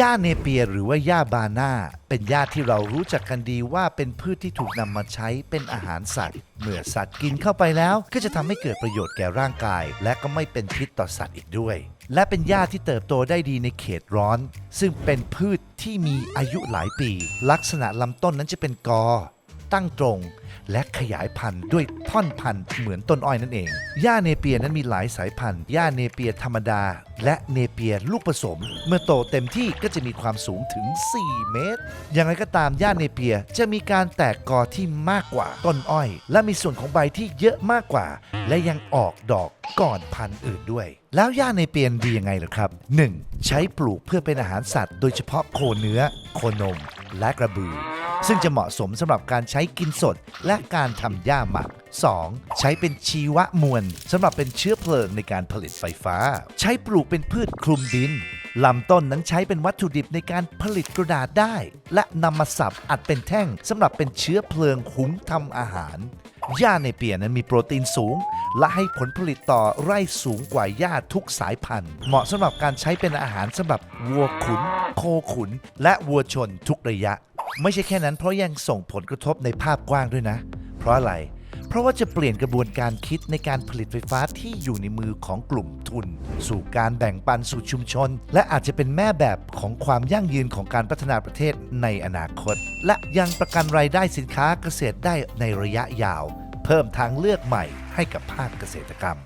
หญ้าเนเปียหรือว่าหญ้าบาน่าเป็นหญ้าที่เรารู้จักกันดีว่าเป็นพืชที่ถูกนำมาใช้เป็นอาหารสัตว์ เมื่อสัตว์กินเข้าไปแล้ว ก็จะทำให้เกิดประโยชน์แก่ร่างกาย และก็ไม่เป็นพิษต่อสัตว์อีกด้วย และเป็นหญ้าที่เติบโตได้ดีในเขตร้อน ซึ่งเป็นพืชที่มีอายุหลายปี ลักษณะลำต้นนั้นจะเป็นกอ ตั้งตรง และขยายพันธุ์ด้วยท่อนพันธุ์เหมือนต้นอ้อยนั่นเอง หญ้าเนเปียนั้นมีหลายสายพันธุ์ หญ้าเนเปียธรรมดา และเนเปียลูกผสม เมื่อโตเต็มที่ก็จะมีความสูงถึง 4 เมตร อย่างไรก็ตามหญ้าเนเปียจะมีการแตกกอที่มากกว่าต้นอ้อย และมีส่วนของใบที่เยอะมากกว่า และยังออกดอกก่อนพันธุ์อื่นด้วย แล้วหญ้าเนเปียนดียังไงล่ะครับ 1. ใช้ปลูกเพื่อเป็นอาหารสัตว์ โดยเฉพาะโคเนื้อ โคนม และกระบือ ซึ่งจะเหมาะสมสำหรับการใช้กินสดและการทำหญ้าหมัก 2. ใช้เป็นชีวมวลสำหรับเป็นเชื้อเพลิงในการผลิตไฟฟ้า ใช้ปลูกเป็นพืชคลุมดินลำต้นนั้นใช้เป็นวัตถุดิบในการผลิตกระดาษได้ และนำมาสับอัดเป็นแท่งสำหรับเป็นเชื้อเพลิงหุงทำอาหารหญ้าในเปียนั้นมีโปรตีนสูง และให้ผลผลิตต่อไร่สูงกว่าหญ้าทุกสายพันธุ์ เหมาะสำหรับการใช้เป็นอาหารสำหรับวัวขุน โคขุน และวัวชนทุกระยะ ไม่ใช่แค่นั้นเพราะยังส่งผลกระทบในภาพกว้างด้วยนะ เพราะอะไร เพราะว่าจะเปลี่ยนกระบวนการคิดในการผลิตไฟฟ้าที่อยู่ในมือของกลุ่มทุน สู่การแบ่งปันสู่ชุมชน และอาจจะเป็นแม่แบบของความยั่งยืนของการพัฒนาประเทศในอนาคต และยังประกันรายได้สินค้าเกษตรได้ในระยะยาว เพิ่มทางเลือกใหม่ให้กับภาคเกษตรกรรม